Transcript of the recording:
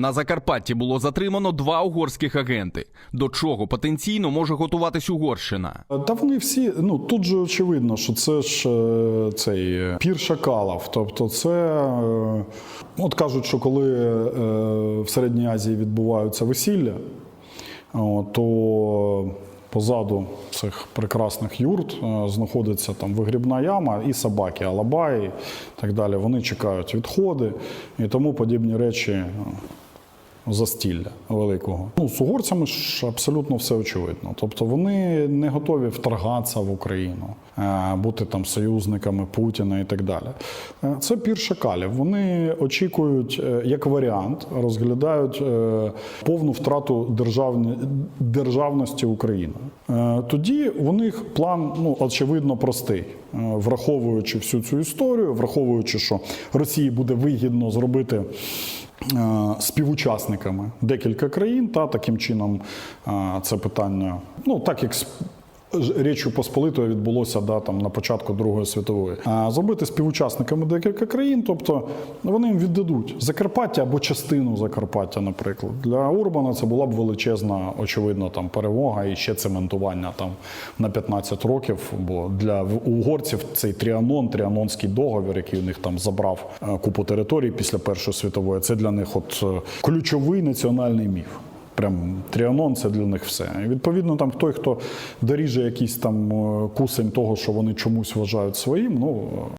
На Закарпатті було затримано два угорських агенти. До чого потенційно може готуватись Угорщина? Та вони всі, ну тут же очевидно, що це ж е, цей е, пір шакалів. Тобто, це е, от кажуть, що коли в Середній Азії відбуваються весілля, то позаду цих прекрасних юрт знаходиться там вигрібна яма і собаки, алабаї і так далі. Вони чекають відходи і тому подібні речі. Застілля великого. Ну, з угорцями ж абсолютно все очевидно. Тобто вони не готові вторгатися в Україну, е, бути там союзниками Путіна і так далі. Е, Це пір шакалів. Вони очікують, е, як варіант, розглядають повну втрату державні, державності України. Тоді у них план, ну, очевидно, простий. Враховуючи всю цю історію, враховуючи, що Росії буде вигідно зробити співучасниками декілька країн, та таким чином е, це питання, ну так як Річчю Посполитою відбулося да, там, на початку Другої світової. А зробити співучасниками декілька країн, тобто вони їм віддадуть Закарпаття або частину Закарпаття, наприклад. Для Урбана це була б величезна, очевидно, там перемога і ще цементування там на 15 років. Бо для угорців цей тріанон, тріанонський договір, який у них там забрав е, купу територій після Першої світової, це для них от е, ключовий національний міф. Прям тріанон це для них все. І відповідно, там той, хто доріже якийсь там е, кусень того, що вони чомусь вважають своїм, ну